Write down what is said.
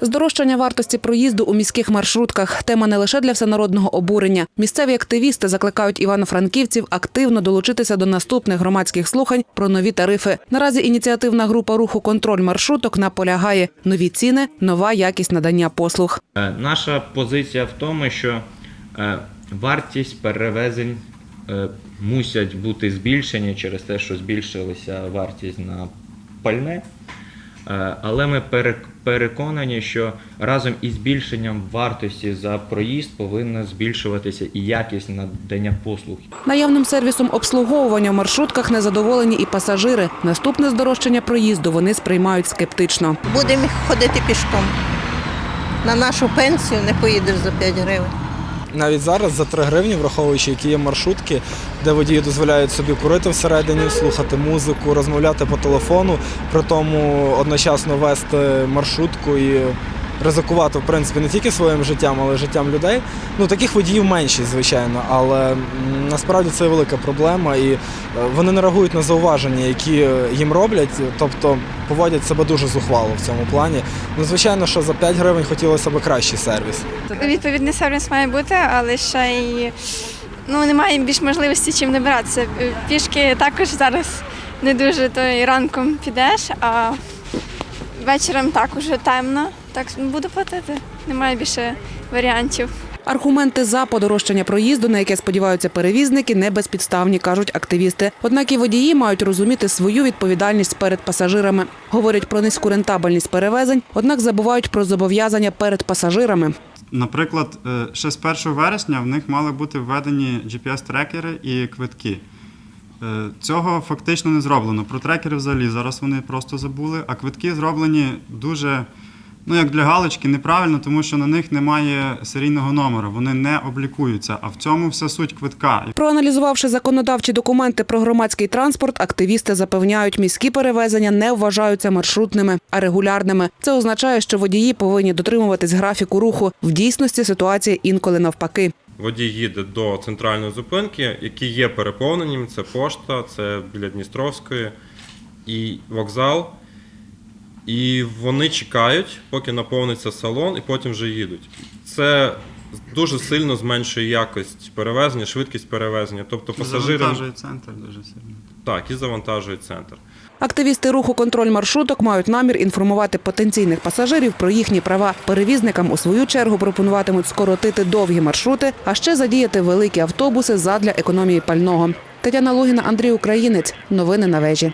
Здорожчання вартості проїзду у міських маршрутках тема не лише для всенародного обурення. Місцеві активісти закликають івано-франківців активно долучитися до наступних громадських слухань про нові тарифи. Наразі ініціативна група руху контроль маршруток наполягає нові ціни, нова якість надання послуг. Е, Наша позиція в тому, що е, вартість перевезень е, мусять бути збільшені через те, що збільшилася вартість на пальне. Е, Але ми пере- переконані, що разом із збільшенням вартості за проїзд повинна збільшуватися і якість надання послуг. Наявним сервісом обслуговування в маршрутках незадоволені і пасажири. Наступне здорожчання проїзду вони сприймають скептично. Будемо ходити пішком. На нашу пенсію не поїдеш за 5 гривень. Навіть зараз за 3 гривні, враховуючи, які є маршрутки, де водії дозволяють собі курити всередині, слухати музику, розмовляти по телефону, при тому одночасно вести маршрутку і ризикувати в принципі не тільки своїм життям, але й життям людей. Ну таких водіїв меншість, звичайно, але насправді це велика проблема, і е, вони не реагують на зауваження, які е, їм роблять, тобто поводять себе дуже зухвало в цьому плані. Ну, звичайно, що за 5 гривень хотілося б кращий сервіс. Відповідний сервіс має бути, але ще й ну, немає більш можливості чим набиратися. Пішки також зараз не дуже, то і ранком підеш, а вечором так уже темно. Так буду платити. Немає більше варіантів. Аргументи за подорожчання проїзду, на яке сподіваються перевізники, не безпідставні, кажуть активісти. Однак і водії мають розуміти свою відповідальність перед пасажирами. Говорять про низьку рентабельність перевезень, однак забувають про зобов'язання перед пасажирами. Наприклад, е, ще з 1 вересня в них мали бути введені GPS-трекери і квитки. Е, Цього фактично не зроблено. Про трекери взагалі зараз вони просто забули, а квитки зроблені дуже, ну як для галочки, неправильно, тому що на них немає серійного номера, вони не облікуються. А в цьому вся суть квитка. Проаналізувавши законодавчі документи про громадський транспорт, активісти запевняють, міські перевезення не вважаються маршрутними, а регулярними. Це означає, що водії повинні дотримуватись графіку руху. В дійсності ситуація інколи навпаки. Водій їде до центральної зупинки, які є переповненими. Це пошта, це біля Дністровської і вокзал. І вони чекають, поки наповниться салон, і потім вже їдуть. Це дуже сильно зменшує якість перевезення, швидкість перевезення. Тобто пасажири Завантажує центр дуже сильно. так і завантажує центр. Активісти руху контроль маршруток мають намір інформувати потенційних пасажирів про їхні права. Перевізникам у свою чергу пропонуватимуть скоротити довгі маршрути, а ще задіяти великі автобуси задля економії пального. Тетяна Логіна, Андрій Українець. Новини на вежі.